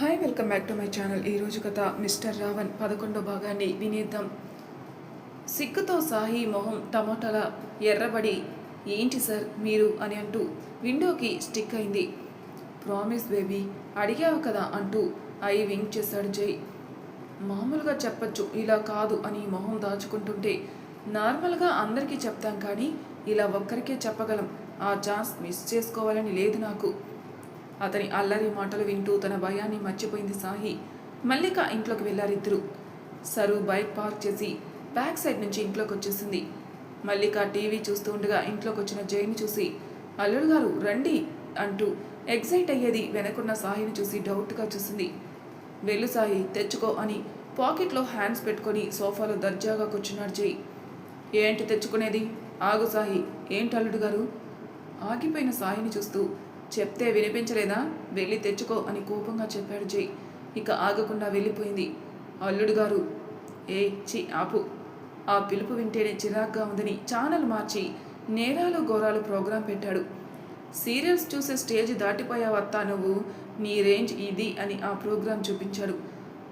Hi welcome back to my channel ఈరోజు కథ mister Raavan పదకొండో భాగాన్ని వినేద్దాం. సిగ్గుతో సాహి మొహం టమోటాల ఎర్రబడి ఏంటి సార్ మీరు? అని అంటూ విండోకి స్టిక్ అయింది. ప్రామిస్ బేబీ అడిగావు కదా అంటూ ఐ వింక్ చేశాడు జై. మామూలుగా చెప్పచ్చు ఇలా కాదు అని మొహం దాచుకుంటుంటే నార్మల్గా అందరికీ చెప్తాం కానీ ఇలా ఒక్కరికే చెప్పగలం. ఆ ఛాన్స్ మిస్ చేసుకోవాలని లేదు నాకు. అతని అల్లరి మాటలు వింటూ తన భయాన్ని మర్చిపోయింది సాహి. మల్లిక ఇంట్లోకి వెళ్ళారిద్దరు. సరు బైక్ పార్క్ చేసి బ్యాక్ సైడ్ నుంచి ఇంట్లోకి వచ్చేసింది. మల్లిక టీవీ చూస్తూ ఉండగా ఇంట్లోకి వచ్చిన జైని చూసి అల్లుడు గారు రండి! అంటూ ఎగ్జైట్ అయ్యేది వెనకున్న సాహిని చూసి డౌట్గా చూసింది. వెళ్ళు సాయి తెచ్చుకో అని పాకెట్లో హ్యాండ్స్ పెట్టుకొని సోఫాలో దర్జాగా కూర్చున్నాడు జై ఏంటి తెచ్చుకునేది? ఆగు సాయి ఏంటి అల్లుడు గారు? ఆగిపోయిన సాయిని చూస్తూ చెప్తే వినిపించలేదా? వెళ్ళి తెచ్చుకో అని కోపంగా చెప్పాడు జై. ఇక ఆగకుండా వెళ్ళిపోయింది. అల్లుడు గారు ఏ చి ఆపు. ఆ పిలుపు వింటేనే చిరాగ్గా ఉందని ఛానల్ మార్చి నేరాలు ఘోరాలు ప్రోగ్రాం పెట్టాడు. సీరియల్స్ చూసే స్టేజ్ దాటిపోయావత్తా నువ్వు? నీ రేంజ్ ఇది అని ఆ ప్రోగ్రాం చూపించాడు.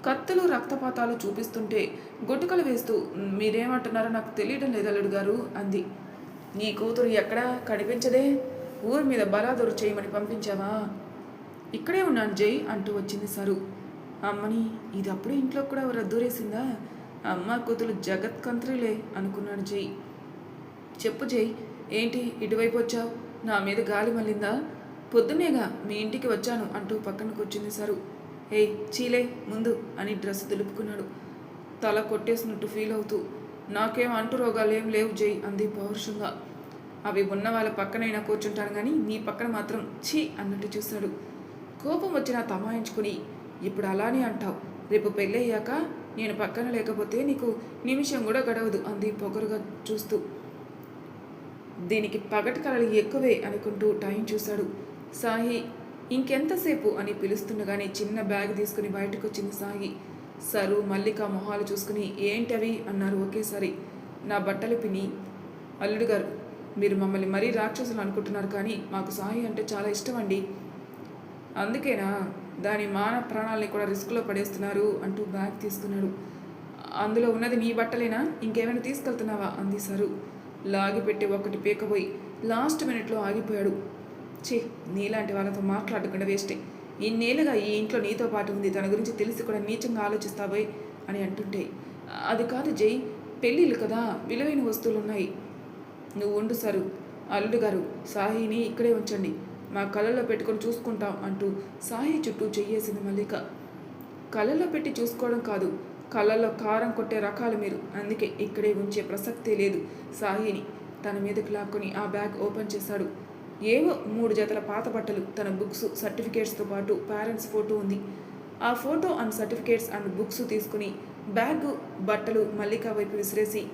కత్తులు రక్తపాతాలు చూపిస్తుంటే గుట్టుకలు వేస్తూ మీరేమంటున్నారో నాకు తెలియడం లేదు అల్లుడు గారు అంది. నీ కూతురు ఎక్కడా? కనిపించదే? ఊరి మీద బలాదూరు చేయమని పంపించావా? ఇక్కడే ఉన్నాను జై అంటూ వచ్చింది సరు. అమ్మని ఇది అప్పుడే ఇంట్లో కూడా రద్దూరేసిందా అమ్మ కూతురు జగత్ కంత్రిలే అనుకున్నాడు జై. చెప్పు జై ఏంటి ఇటువైపు వచ్చావు? నా మీద గాలి మళ్ళిందా? పొద్దునేగా మీ ఇంటికి వచ్చాను అంటూ పక్కన కూర్చుంది సరు. ఏయ్ చీలే ముందు అని డ్రెస్ దులుపుకున్నాడు. తల కొట్టేసినట్టు ఫీల్ అవుతూ నాకేం అంటు రోగాలేం లేవు జై అంది పౌరుషంగా. అవి ఉన్న వాళ్ళ పక్కనైనా కూర్చుంటాను కానీ నీ పక్కన మాత్రం ఛీ అన్నట్టు చూశాడు కోపం వచ్చినా తమాయించుకుని ఇప్పుడు అలానే అంటావు. రేపు పెళ్ళయ్యాక నేను పక్కన లేకపోతే నీకు నిమిషం కూడా గడవదు అంది పొగరుగా చూస్తూ. దీనికి పగటి కళలు ఎక్కువే అనుకుంటూ టైం చూశాడు సాయి ఇంకెంతసేపు అని పిలుస్తుండగానే చిన్న బ్యాగ్ తీసుకుని బయటకు వచ్చింది సాయి. సరు మల్లిక మొహాలు చూసుకుని ఏంటవి? అన్నారు ఒకేసారి. నా బట్టలు పిని అల్లుడు గారు మీరు మమ్మల్ని మరీ రాక్షసులు అనుకుంటున్నారు కానీ మాకు సాయి అంటే చాలా ఇష్టం అండి అందుకేనా? దాని మాన ప్రాణాలని కూడా రిస్క్లో పడేస్తున్నారు అంటూ బ్యాగ్ తీసుకున్నాడు. అందులో ఉన్నది నీ బట్టలేనా? ఇంకేమైనా తీసుకెళ్తున్నావా? అంది సరు. లాగిపెట్టి ఒకటి పీకపోయి లాస్ట్ మినిట్లో ఆగిపోయాడు. చే నీలాంటి వాళ్ళతో మాట్లాడకుండా వేస్టే. ఇన్నేళ్ళుగా ఈ ఇంట్లో నీతో పాటు ఉంది. తన గురించి తెలిసి కూడా నీచంగా ఆలోచిస్తావే అని అంటుంటే. అది కాదు జై పెళ్ళిళ్ళు కదా. విలువైన వస్తువులు ఉన్నాయి నువ్వు ఉండు సరు. అల్లుడు గారు సాహిని ఇక్కడే ఉంచండి. మా కళ్ళల్లో పెట్టుకొని చూసుకుంటాం అంటూ సాహి చుట్టూ చెయ్యేసింది మల్లిక. కళ్ళల్లో పెట్టి చూసుకోవడం కాదు కళ్ళల్లో కారం కొట్టే రకాలు మీరు. అందుకే ఇక్కడే ఉంచే ప్రసక్తే లేదు సాహిని తన మీదకి లాక్కొని ఆ బ్యాగ్ ఓపెన్ చేశాడు. ఏవో మూడు జతల పాత బట్టలు తన బుక్స్ సర్టిఫికేట్స్తో పాటు పేరెంట్స్ ఫోటో ఉంది. ఆ photo and certificates and books తీసుకుని బ్యాగ్ బట్టలు మల్లిక వైపు విసిరేసి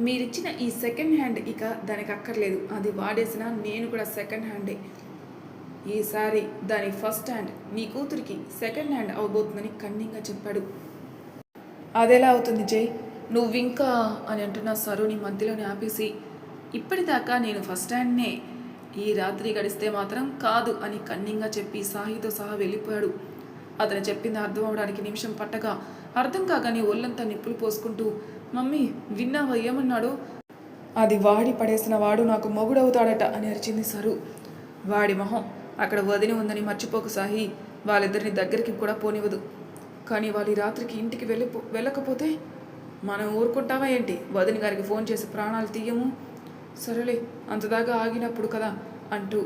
మీరిచ్చిన ఈ సెకండ్ హ్యాండ్ ఇక దానికి అక్కర్లేదు అది వాడేసిన నేను కూడా సెకండ్ హ్యాండే ఈసారి దాని ఫస్ట్ హ్యాండ్ నీ కూతురికి సెకండ్ హ్యాండ్ అవబోతుందని కన్నింగా చెప్పాడు. అదెలా అవుతుంది జై? నువ్వు ఇంకా అని అంటున్న సరుని మధ్యలోనే ఆపేసి ఇప్పటిదాకా నేను ఫస్ట్ హ్యాండ్నే ఈ రాత్రి గడిస్తే మాత్రం కాదు అని కన్నింగా చెప్పి సాహితో సహా వెళ్ళిపోయాడు. అతను చెప్పింది అర్థం అవడానికి నిమిషం పట్టగా అర్థం కాగానే ఒళ్ళంతా నిప్పులు పోసుకుంటూ మమ్మీ విన్నావా ఏమన్నాడు? అది వాడి పడేసిన వాడు నాకు మొగుడవుతాడట అని అరిచింది సరు. వాడి మొహం అక్కడ వదిలి ఉందని మర్చిపోకు సాహి. వాళ్ళిద్దరిని దగ్గరికి కూడా పోనివ్వదు. కానీ వాళ్ళు రాత్రికి ఇంటికి వెళ్ళిపో వెళ్ళకపోతే మనం ఊరుకుంటావా ఏంటి? వదిన గారికి ఫోన్ చేసి ప్రాణాలు తీయము? సరేలే అంతదాకా ఆగినప్పుడు కదా అంటూ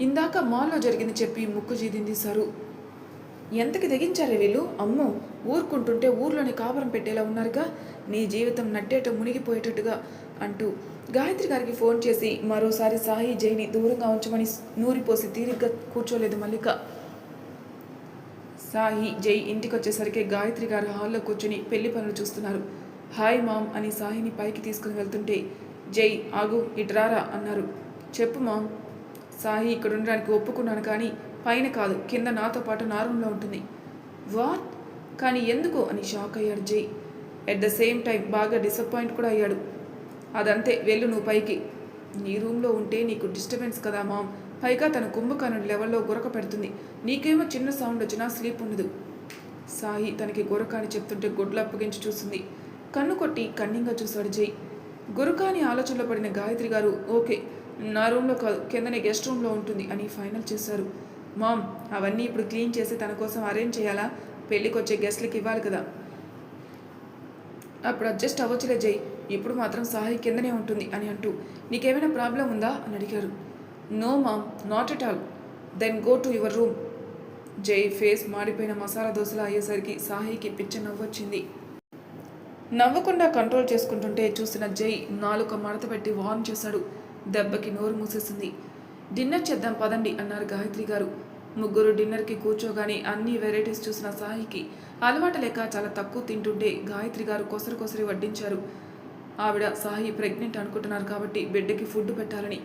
ఇందాక మాల్లో జరిగింది చెప్పి ముక్కు జీదింది సరు. ఎంతకి తెగించారే వీళ్ళు? అమ్మో ఊరుకుంటుంటే ఊర్లోనే కాపురం పెట్టేలా ఉన్నారుగా? నీ జీవితం నట్టేట మునిగిపోయేటట్టుగా అంటూ గాయత్రి గారికి ఫోన్ చేసి మరోసారి సాయి జైని దూరంగా ఉంచమని నూరిపోసి తీరిగ్గా కూర్చోలేదు మల్లిక. సాయి జై ఇంటికి వచ్చేసరికి గాయత్రి గారు హాల్లో కూర్చుని పెళ్ళి పనులు చూస్తున్నారు. హాయ్ మామ్ అని సాయిని పైకి తీసుకుని వెళ్తుంటే జై ఆగు ఇట్రారా అన్నారు. చెప్పు మామ్. సాయి ఇక్కడ ఉండడానికి ఒప్పుకున్నాను కానీ పైన కాదు కింద నాతో పాటు నా రూమ్లో ఉంటుంది. వాట్? కానీ ఎందుకు అని షాక్ అయ్యాడు Jai. At the same time బాగా డిసప్పాయింట్ కూడా అయ్యాడు. అదంతే వెళ్ళు నువ్వు పైకి. నీ రూమ్లో ఉంటే నీకు డిస్టర్బెన్స్ కదా మామ్. పైగా తన కుంభకర్ణుడి లెవెల్లో గురక పెడుతుంది. నీకేమో చిన్న సౌండ్ వచ్చినా స్లీప్ ఉండదు. సాయి తనకి గురక అని చెప్తుంటే గుడ్లు అప్పగించి చూస్తుంది. కన్ను కొట్టి కన్నింగా చూశాడు జై. గురక అని ఆలోచనలో పడిన గాయత్రి గారు ఓకే నా రూమ్లో కాదు కిందనే గెస్ట్ రూమ్లో ఉంటుంది అని ఫైనల్ చేశారు. మామ్ అవన్నీ ఇప్పుడు క్లీన్ చేసి తన కోసం అరేంజ్ చేయాలా? పెళ్ళికి వచ్చే గెస్ట్లకి ఇవ్వాలి కదా. అప్పుడు అడ్జస్ట్ అవ్వచ్చులే జై. ఇప్పుడు మాత్రం సాయి కిందనే ఉంటుంది అని అంటూ నీకేమైనా ప్రాబ్లం ఉందా? అని అడిగారు. No mom not at all. Then go to your room. Jai face మాడిపోయిన మసాలా దోశలు అయ్యేసరికి సాహికి పిచ్చ నవ్వొచ్చింది. నవ్వకుండా కంట్రోల్ చేసుకుంటుంటే చూసిన జై నాలుక మడత పెట్టి వార్న్ చేశాడు. దెబ్బకి నోరు మూసేసింది. డిన్నర్ చేద్దాం పదండి అన్నారు గాయత్రి గారు. ముగ్గురు డిన్నర్కి కూర్చోగానే అన్ని వెరైటీస్ చూసిన సాహికి అలవాటు లేక చాలా తక్కువ తింటుంటే గాయత్రి గారు కొసరు కొసరి వడ్డించారు. ఆవిడ సాయి ప్రెగ్నెంట్ అనుకుంటున్నారు కాబట్టి బిడ్డకి ఫుడ్ పెట్టాలని.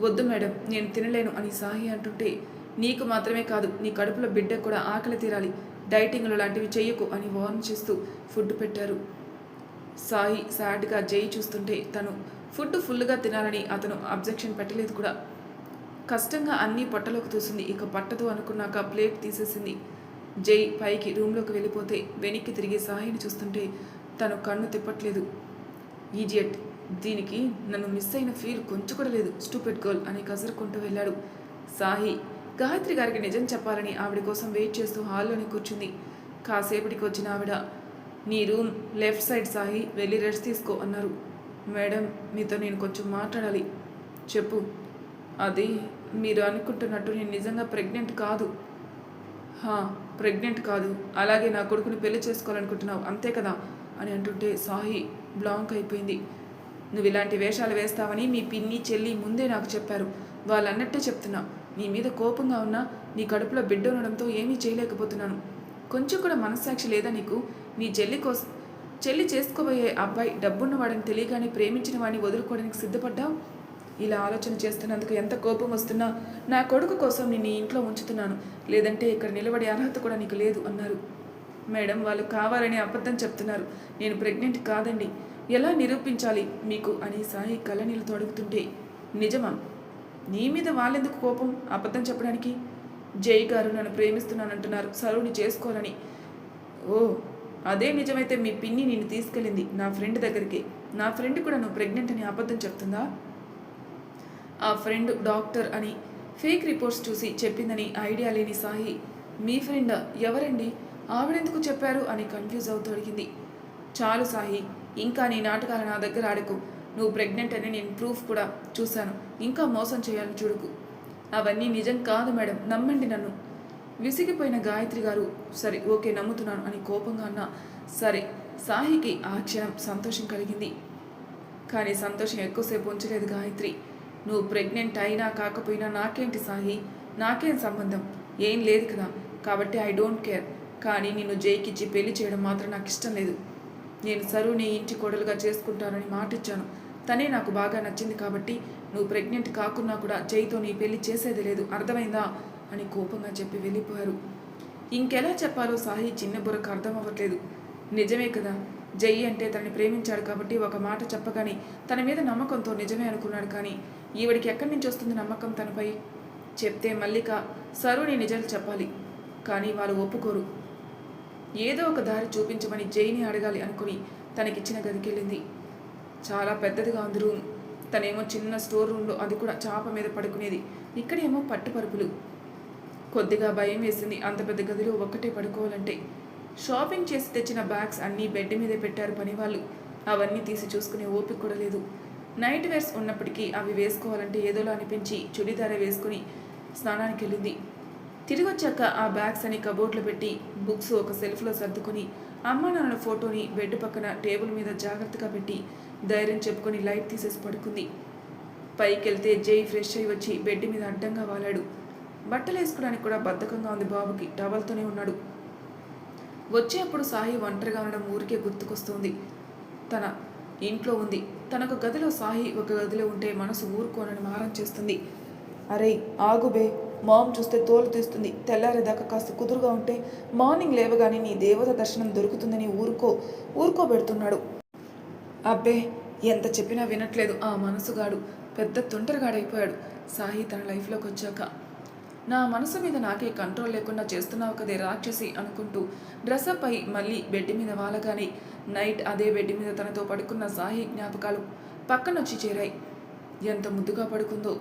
వద్దు మేడం నేను తినలేను అని సాహి అంటుంటే నీకు మాత్రమే కాదు నీ కడుపులో బిడ్డకు కూడా ఆకలి తీరాలి. డైటింగ్లు లాంటివి చెయ్యకు అని వార్న్ చేస్తూ ఫుడ్ పెట్టారు. సాయి సాడ్గా జై చూస్తుంటే తను ఫుడ్ ఫుల్గా తినాలని అతను అబ్జెక్షన్ పెట్టలేదు కూడా. కష్టంగా అన్నీ పొట్టలోకి తూసింది. ఇక పట్టదు అనుకున్నాక ప్లేట్ తీసేసింది. జై పైకి రూమ్లోకి వెళ్ళిపోతే వెనక్కి తిరిగి సాయిని చూస్తుంటే తను కన్ను తిప్పట్లేదు. ఈజియట్ దీనికి నన్ను మిస్ అయిన ఫీల్ కొంచెం కూడా లేదు స్టూపెడ్ గర్ల్ అని కసురుకుంటూ వెళ్ళాడు. సాహి గాయత్రి గారికి నిజం చెప్పాలని ఆవిడ కోసం వెయిట్ చేస్తూ హాల్లోనే కూర్చుంది. కాసేపటికి వచ్చిన ఆవిడ నీ రూమ్ లెఫ్ట్ సైడ్ సాహి వెళ్ళి రెస్ట్ తీసుకో అన్నారు. మేడం మీతో నేను కొంచెం మాట్లాడాలి. చెప్పు. అది మీరు అనుకుంటున్నట్టు నేను నిజంగా ప్రెగ్నెంట్ కాదు. హా ప్రెగ్నెంట్ కాదు. అలాగే నా కొడుకుని పెళ్ళి చేసుకోవాలనుకుంటున్నావు. అంతే కదా? అని అంటుంటే సాహి బ్లాంక్ అయిపోయింది. నువ్వు ఇలాంటి వేషాలు వేస్తావని మీ పిన్ని చెల్లి ముందే నాకు చెప్పారు. వాళ్ళన్నట్టే చెప్తున్నా. నీ మీద కోపంగా ఉన్నా నీ కడుపులో బిడ్డ ఉండడంతో ఏమీ చేయలేకపోతున్నాను. కొంచెం కూడా మనస్సాక్షి లేదా నీకు? నీ చెల్లి కోసం చెల్లి చేసుకోబోయే అబ్బాయి డబ్బున్నవాడని తెలియగానే ప్రేమించిన వాడిని వదులుకోవడానికి సిద్ధపడ్డావు? ఇలా ఆలోచన చేస్తున్నందుకు ఎంత కోపం వస్తున్నా నా కొడుకు కోసం నేను ఇంట్లో ఉంచుతున్నాను. లేదంటే ఇక్కడ నిలబడే అర్హత కూడా నీకు లేదు అన్నారు. మేడం వాళ్ళు కావాలని అబద్ధం చెప్తున్నారు. నేను ప్రెగ్నెంట్ కాదండి. ఎలా నిరూపించాలి? మీకు అని సాయి కళ్ళనీళ్ళతో అడుగుతుంటే నిజమా? నీ మీద వాళ్ళెందుకు కోపం? అబద్ధం చెప్పడానికి? జై గారు నన్ను ప్రేమిస్తున్నానంటున్నారు. సరువుని చేసుకోవాలని. ఓ అదే నిజమైతే మీ పిన్ని నేను తీసుకెళ్ళింది నా ఫ్రెండ్ దగ్గరికి. నా ఫ్రెండ్ కూడా నువ్వు ప్రెగ్నెంట్ అని అబద్ధం చెప్తుందా? ఆ ఫ్రెండ్ డాక్టర్ అని ఫేక్ రిపోర్ట్స్ చూసి చెప్పిందని ఐడియా లేని సాయి మీ ఫ్రెండ్ ఎవరండి? ఆవిడెందుకు చెప్పారు? అని కన్ఫ్యూజ్ అవుతూ అడిగింది. చాలు సాయి ఇంకా నీ నాటకాలు నా దగ్గర ఆడకు. నువ్వు ప్రెగ్నెంట్ అని నేను ప్రూఫ్ కూడా చూశాను. ఇంకా మోసం చేయాలని చూడకు. అవన్నీ నిజం కాదు మేడం నమ్మండి నన్ను. విసిగిపోయిన గాయత్రి గారు సరే ఓకే నమ్ముతున్నాను అని కోపంగా అన్నా సరే సాహికి ఆ క్షణం సంతోషం కలిగింది. కానీ సంతోషం ఎక్కువసేపు ఉంచలేదు గాయత్రి. నువ్వు ప్రెగ్నెంట్ అయినా కాకపోయినా నాకేంటి సాహి? నాకేం సంబంధం? ఏం లేదు కదా. కాబట్టి ఐ డోంట్ కేర్. కానీ నిన్ను జైకిచ్చి పెళ్ళి చేయడం మాత్రం నాకు ఇష్టం లేదు. నేను సరువుని ఇంటి కోడలుగా చేసుకుంటానని మాటిచ్చాను. తనే నాకు బాగా నచ్చింది కాబట్టి నువ్వు ప్రెగ్నెంట్ కాకున్నా కూడా జైతో నీ పెళ్ళి చేసేది లేదు. అర్థమైందా? అని కోపంగా చెప్పి వెళ్ళిపోయారు. ఇంకెలా చెప్పాలో సాహి చిన్న బుర్రకు అర్థం అవ్వట్లేదు. నిజమే కదా. జై అంటే తనని ప్రేమించాడు కాబట్టి ఒక మాట చెప్పగానే తన మీద నమ్మకంతో నిజమే అనుకున్నాడు కానీ ఈవిడికి ఎక్కడి నుంచి వస్తుంది నమ్మకం తనపై? చెప్తే మల్లిక సరుని నిజాలు చెప్పాలి కానీ వాళ్ళు ఒప్పుకోరు. ఏదో ఒక దారి చూపించమని జైని అడగాలి అనుకుని తనకిచ్చిన గదికెళ్ళింది. చాలా పెద్దదిగా ఉంది రూమ్. తనేమో చిన్న స్టోర్ రూమ్లో అది కూడా చాప మీద పడుకునేది. ఇక్కడేమో పట్టుపరుపులు. కొద్దిగా భయం వేసింది అంత పెద్ద గదిలో ఒక్కటే పడుకోవాలంటే. షాపింగ్ చేసి తెచ్చిన బ్యాగ్స్ అన్నీ బెడ్ మీదే పెట్టారు పనివాళ్ళు. అవన్నీ తీసి చూసుకునే ఓపిక కూడా లేదు. నైట్ వేర్స్ ఉన్నప్పటికీ అవి వేసుకోవాలంటే ఏదోలా అనిపించి చుడిదార వేసుకుని స్నానానికి వెళ్ళింది. తిరిగి వచ్చాక ఆ బ్యాగ్స్ అని కబోర్డ్లో పెట్టి బుక్స్ ఒక సెల్ఫ్లో సర్దుకొని అమ్మ నాన్న ఫోటోని బెడ్ పక్కన టేబుల్ మీద జాగ్రత్తగా పెట్టి ధైర్యం చెప్పుకొని లైట్ తీసేసి పడుకుంది. పైకి వెళ్తే జై ఫ్రెష్ అయి వచ్చి బెడ్ మీద అడ్డంగా వాలాడు. బట్టలు వేసుకోవడానికి కూడా బద్ధకంగా ఉంది బాబుకి. టవల్తోనే ఉన్నాడు. వచ్చేప్పుడు సాయి ఒంటరిగా ఉండడం ఊరికే గుర్తుకొస్తుంది. తన ఇంట్లో ఉంది. తనకు గదిలో సాయి ఒక గదిలో ఉంటే మనసు ఊరుకోనని మారం చేస్తుంది. అరే ఆగుబే మామ్ చూస్తే తోలు తీస్తుంది. తెల్లారేదాకా కాస్త కుదురుగా ఉంటే మార్నింగ్ లేవగానే నీ దేవత దర్శనం దొరుకుతుందని ఊరుకో ఊరుకోబెడుతున్నాడు. అబ్బే ఎంత చెప్పినా వినట్లేదు. ఆ మనసుగాడు పెద్ద తొంటరిగాడైపోయాడు సాహి తన లైఫ్లోకి వచ్చాక నా మనసు మీద నాకే కంట్రోల్ లేకుండా చేస్తున్నావు కదే రాక్షసి అనుకుంటూ డ్రెస్అప్ అయి మళ్ళీ బెడ్ మీద వాలగానే నైట్ అదే బెడ్ మీద తనతో పడుకున్న సాహి జ్ఞాపకాలు పక్కనొచ్చి చేరాయి. ఎంత ముద్దుగా పడుకుందో.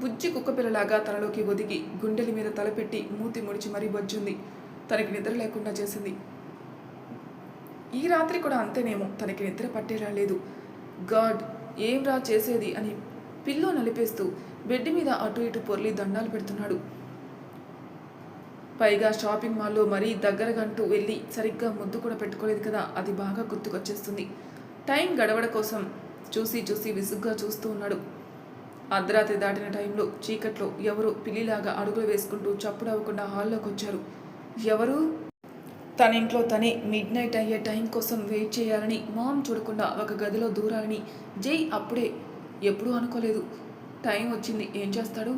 బుజ్జి కుక్కపిల్లలాగా తనలోకి ఒదిగి గుండెల మీద తలపెట్టి మూతి ముడిచి మరీ బొజ్జుంది. తనకి నిద్ర లేకుండా చేసింది. ఈ రాత్రి కూడా అంతేనేమో తనకి నిద్ర పట్టేలా లేదు. గాడ్ ఏం రా చేసేది అని పిల్లో నలిపేస్తూ బెడ్ మీద అటు ఇటు పొర్లి దండాలు పెడుతున్నాడు. పైగా షాపింగ్ మాల్లో మరీ దగ్గరగంటూ వెళ్ళి సరిగ్గా ముద్దు కూడా పెట్టుకోలేదు కదా అది బాగా గుర్తుకొచ్చేస్తుంది. టైం గడవడ కోసం చూసి చూసి విసుగ్గా చూస్తూ ఉన్నాడు. అర్ధరాత్రి దాటిన టైంలో చీకట్లో ఎవరో పిల్లిలాగా అడుగులు వేసుకుంటూ చప్పుడు అవ్వకుండా హాల్లోకి వచ్చారు. ఎవరు? తన ఇంట్లో తనే మిడ్ నైట్ అయ్యే టైం కోసం వెయిట్ చేయాలని మామ్ చూడకుండా ఒక గదిలో దూరాలని జై అప్పుడే ఎప్పుడూ అనుకోలేదు. టైం వచ్చింది. ఏం చేస్తాడు?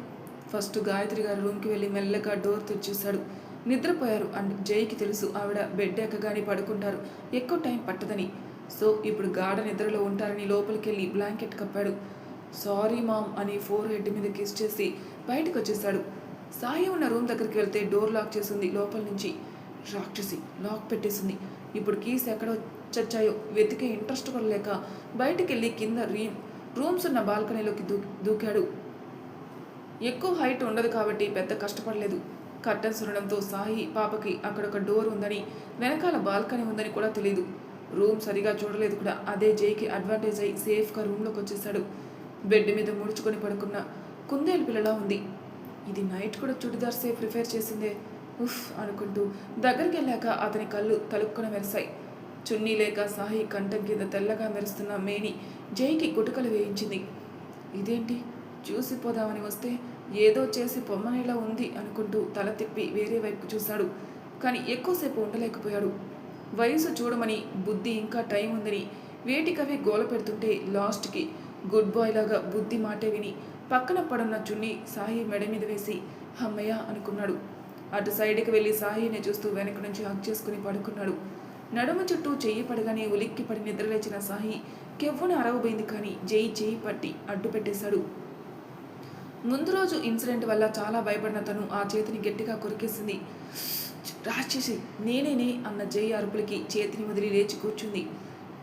ఫస్ట్ గాయత్రి గారి రూమ్కి వెళ్ళి మెల్లగా డోర్ తెచ్చేశాడు. నిద్రపోయారు అండ్ జైకి తెలుసు ఆవిడ బెడ్ ఎక్కగానే పడుకుంటారు. ఎక్కువ టైం పట్టదని. సో ఇప్పుడు గాఢ నిద్రలో ఉంటారని లోపలికి వెళ్ళి బ్లాంకెట్ కప్పాడు. సారీ మామ్ అని ఫోర్ హెడ్ మీద కిస్ చేసి బయటకు వచ్చేసాడు సాయి ఉన్న రూమ్ దగ్గరికి వెళ్తే డోర్ లాక్ చేసింది లోపల నుంచి. రాక్షసి లాక్ పెట్టేసింది. ఇప్పుడు కీస్ ఎక్కడ చచ్చాయో వెతికే ఇంట్రెస్ట్ కూడా లేక బయటికి వెళ్ళి కింద రీ రూమ్స్ ఉన్న బాల్కనీలోకి దూ దూకాడు. ఎక్కువ హైట్ ఉండదు కాబట్టి పెద్ద కష్టపడలేదు. కర్టన్స్ ఉండడంతో సాయి పాపకి అక్కడ ఒక డోర్ ఉందని వెనకాల బాల్కనీ ఉందని కూడా తెలియదు రూమ్ సరిగా చూడలేదు కూడా. అదే జైకి అడ్వాంటేజ్ అయి సేఫ్గా రూమ్లోకి వచ్చేసాడు బెడ్ మీద ముడుచుకొని పడుకున్న కుందేలు పిల్లలా ఉంది. ఇది నైట్ కూడా చుడిదార్ సేఫ్ ప్రిఫేర్ చేసిందే. ఉఫ్ అనుకుంటూ దగ్గరికి వెళ్ళాక అతని కళ్ళు తలుక్కున మెరిశాయి. చున్నీ లేక సాయి కంఠం కింద తెల్లగా మెరుస్తున్న మేని జైకి గుటకలు వేయించింది. ఇదేంటి? చూసిపోదామని వస్తే ఏదో చేసి పొమ్మనేలా ఉంది అనుకుంటూ తల తిప్పి వేరే వైపు చూశాడు. కానీ ఎక్కువసేపు ఉండలేకపోయాడు. వయసు చూడమని బుద్ధి ఇంకా టైం ఉందని వేటికవే గోల పెడుతుంటే లాస్ట్కి గుడ్ బాయ్ లాగా బుద్ధి మాటే విని పక్కన పడున్న చున్ని సాయి మెడ మీద వేసి అమ్మయ్య అనుకున్నాడు. అటు సైడ్కి వెళ్ళి సాయిని చూస్తూ వెనక నుంచి హక్ చేసుకుని పడుకున్నాడు. నడుము చుట్టూ చెయ్యి పడగానే ఉలిక్కి పడి నిద్రలేచిన సాయి కెవ్వున అరవబోయింది కానీ జై చేయి పట్టి అడ్డు పెట్టేశాడు. ముందు రోజు ఇన్సిడెంట్ వల్ల చాలా భయపడిన తను ఆ చేతిని గట్టిగా కొరికేసింది. రాక్షసి నేనేనే అన్న జై అరుపులకి చేతిని వదిలి లేచి కూర్చుంది.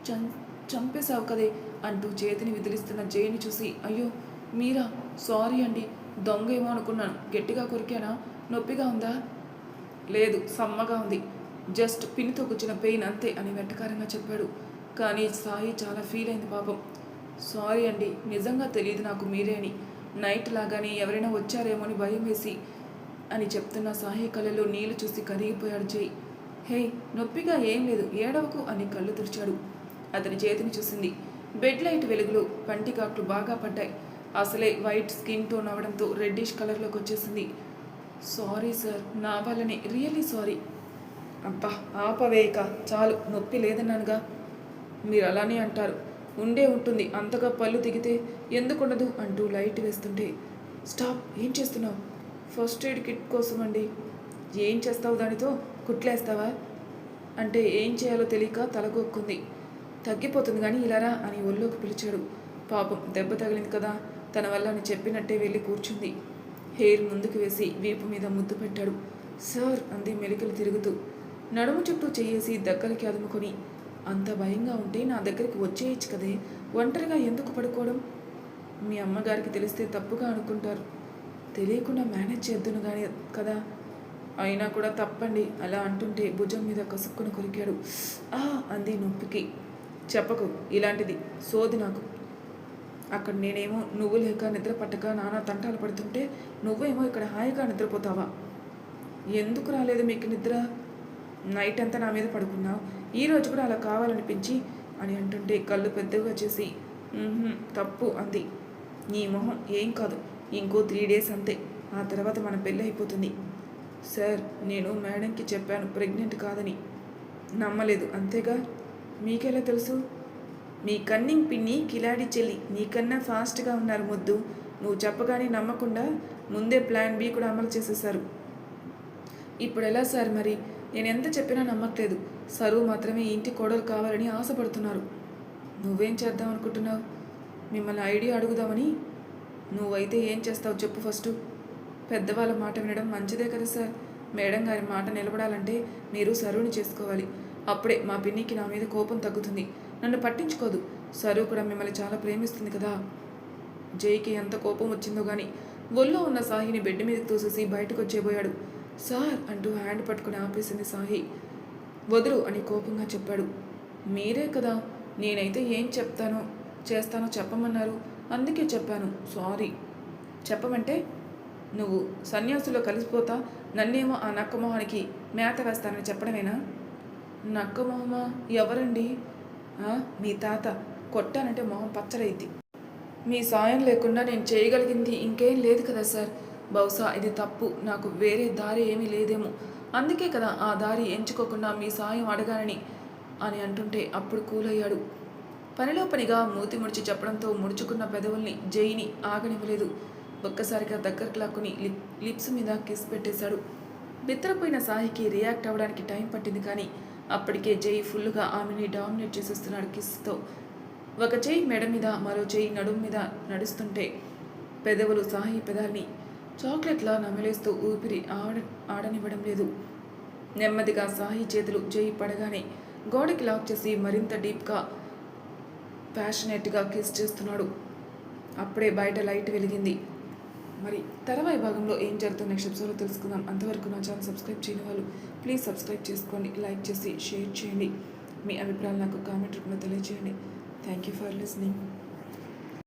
చం చంపేశావు కదే అంటూ చేతిని విదిలిస్తున్న జైని చూసి అయ్యో మీరా సారీ అండి దొంగ ఏమో అనుకున్నాను. గట్టిగా కొరికానా? నొప్పిగా ఉందా? లేదు సమ్మగా ఉంది. జస్ట్ పిన్నితో కూర్చున్న పెయిన్ అంతే అని వెట్టకారంగా చెప్పాడు. కానీ సాయి చాలా ఫీల్ అయింది పాపం. సారీ అండి నిజంగా తెలియదు నాకు మీరే అని. నైట్ లాగానే ఎవరైనా వచ్చారేమో అని భయం వేసి అని చెప్తున్న సాయి కళ్ళలో నీళ్ళు చూసి కరిగిపోయాడు చేయి హే నొప్పిగా ఏం లేదు ఏడవకు అని కళ్ళు తెరిచాడు అతని చేతిని చూసింది. బెడ్ లైట్ వెలుగులో పంటి కాట్లు బాగా పడ్డాయి. అసలే వైట్ స్కిన్ టోన్ అవడంతో రెడ్డిష్ కలర్లోకి వచ్చేసింది. సారీ సార్ నా వల్లనే రియల్లీ సారీ అబ్బా ఆపవేయక చాలు నొప్పి లేదన్నానుగా. మీరు అలానే అంటారు. ఉండే ఉంటుంది. అంతగా పళ్ళు దిగితే ఎందుకుండదు? అంటూ లైట్ వేస్తుంటే స్టాప్! ఏం చేస్తున్నావు? ఫస్ట్ ఎయిడ్ కిట్ కోసం అండి ఏం చేస్తావు దానితో? కుట్లేస్తావా? అంటే ఏం చేయాలో తెలియక తలగొక్కుంది తగ్గిపోతుంది కానీ ఇలారా అని ఒళ్ళోకి పిలిచాడు. పాపం దెబ్బ తగిలింది కదా. తన వల్ల అని చెప్పినట్టే వెళ్ళి కూర్చుంది. హెయిర్ ముందుకు వేసి వీపు మీద ముద్దు పెట్టాడు. సార్ అంది మెలికలు తిరుగుతూ. నడుము చుట్టూ చేయేసి దగ్గరికి అదుముకొని అంత భయంగా ఉంటే నా దగ్గరికి వచ్చేయచ్చు కదే. ఒంటరిగా ఎందుకు పడుకోవడం? మీ అమ్మగారికి తెలిస్తే తప్పుగా అనుకుంటారు. తెలియకుండా మేనేజ్ చేద్దును కానీ కదా. అయినా కూడా తప్పండి. అలా అంటుంటే భుజం మీద కసుక్కుని కొరికాడు. ఆ! అంది నొప్పికి. చెప్పకు ఇలాంటిది సోది నాకు. అక్కడ నేనేమో నువ్వు లేక నిద్ర పట్టక నానా తంటాలు పడుతుంటే నువ్వేమో ఇక్కడ హాయిగా నిద్రపోతావా? ఎందుకు రాలేదు మీకు నిద్ర? నైట్ అంతా నా మీద పడుకున్నావు. ఈరోజు కూడా అలా కావాలనిపించి అని అంటుంటే కళ్ళు పెద్దగా చేసి తప్పు అంది. నీ మొహం ఏం కాదు ఇంకో త్రీ డేస్ అంతే ఆ తర్వాత మన పెళ్ళి అయిపోతుంది. సార్ నేను మేడంకి చెప్పాను ప్రెగ్నెంట్ కాదని. నమ్మలేదు అంతేగా? మీకెలా తెలుసు? మీ కన్నింగ్ పిన్ని కిలాడి చెల్లి నీకన్నా ఫాస్ట్గా ఉన్నారు ముద్దు. నువ్వు చెప్పగానే నమ్మకుండా ముందే ప్లాన్ బి కూడా అమలు చేసేశారు. ఇప్పుడు ఎలా సార్ మరి? నేను ఎంత చెప్పినా నమ్మట్లేదు. సరువు మాత్రమే ఇంటి కోడలు కావాలని ఆశపడుతున్నారు. నువ్వేం చేద్దాం అనుకుంటున్నావు? మిమ్మల్ని ఐడియా అడుగుదామని. నువ్వైతే ఏం చేస్తావు చెప్పు ఫస్ట్. పెద్దవాళ్ళ మాట వినడం మంచిదే కదా సార్. మేడం గారి మాట నిలబడాలంటే మీరు సరువుని చేసుకోవాలి. అప్పుడే మా పిన్నికి నా మీద కోపం తగ్గుతుంది. నన్ను పట్టించుకోదు. సరువు కూడా మిమ్మల్ని చాలా ప్రేమిస్తుంది కదా. జైకి ఎంత కోపం వచ్చిందో గాని ఒళ్ళో ఉన్న సాహిని బెడ్ మీదకి తోసేసి బయటకు వచ్చేబోయాడు సార్ అంటూ హ్యాండ్ పట్టుకుని ఆపేసింది సాహి. వదులు అని కోపంగా చెప్పాడు. మీరే కదా నేనైతే ఏం చెప్తానో చేస్తానో చెప్పమన్నారు. అందుకే చెప్పాను సారీ. చెప్పమంటే నువ్వు సన్యాసులో కలిసిపోతా నన్నేమో ఆ నక్క మొహానికి మేత వేస్తానని చెప్పడమేనా? నక్క మొహమా? ఎవరండి? మీ తాత కొట్టానంటే మొహం పచ్చడైద్ది. మీ సాయం లేకుండా నేను చేయగలిగింది ఇంకేం లేదు కదా సార్. బహుశా ఇది తప్పు. నాకు వేరే దారి ఏమీ లేదేమో. అందుకే కదా ఆ దారి ఎంచుకోకుండా మీ సాయం అడగాలని అని అంటుంటే అప్పుడు కూలయ్యాడు. పనిలో పనిగా మూతి ముడిచి చెప్పడంతో ముడుచుకున్న పెదవుల్ని జైని ఆగనివ్వలేదు. ఒక్కసారిగా దగ్గరకు లాక్కుని లిప్ లిప్స్ మీద కిస్ పెట్టేశాడు. బిత్తరపోయిన సాహికి రియాక్ట్ అవ్వడానికి టైం పట్టింది కానీ అప్పటికే జై ఫుల్గా ఆమెని డామినేట్ చేసేస్తున్నాడు కిస్తో. ఒక చేయి మెడ మీద మరో చేయి నడుము మీద నడుస్తుంటే పెదవులు సాహి పెదాల్ని చాక్లెట్లా నమిలేస్తూ ఊపిరి ఆడ ఆడనివ్వడం లేదు. నెమ్మదిగా సాహి చేతులు జై పడగానే గోడకి లాక్ చేసి మరింత డీప్గా ప్యాషనేట్గా కిస్ చేస్తున్నాడు. అప్పుడే బయట లైట్ వెలిగింది. మరి తర్వాయి భాగంలో ఏం జరుగుతుంది నెక్స్ట్ ఎపిసోడ్లో తెలుసుకుందాం. అంతవరకు నా ఛానల్ సబ్స్క్రైబ్ చేయని వాళ్ళు ప్లీజ్ సబ్స్క్రైబ్ చేసుకోండి లైక్ చేసి షేర్ చేయండి. మీ అభిప్రాయాలు నాకు కామెంట్ రూపంలో తెలియజేయండి. Thank you for listening.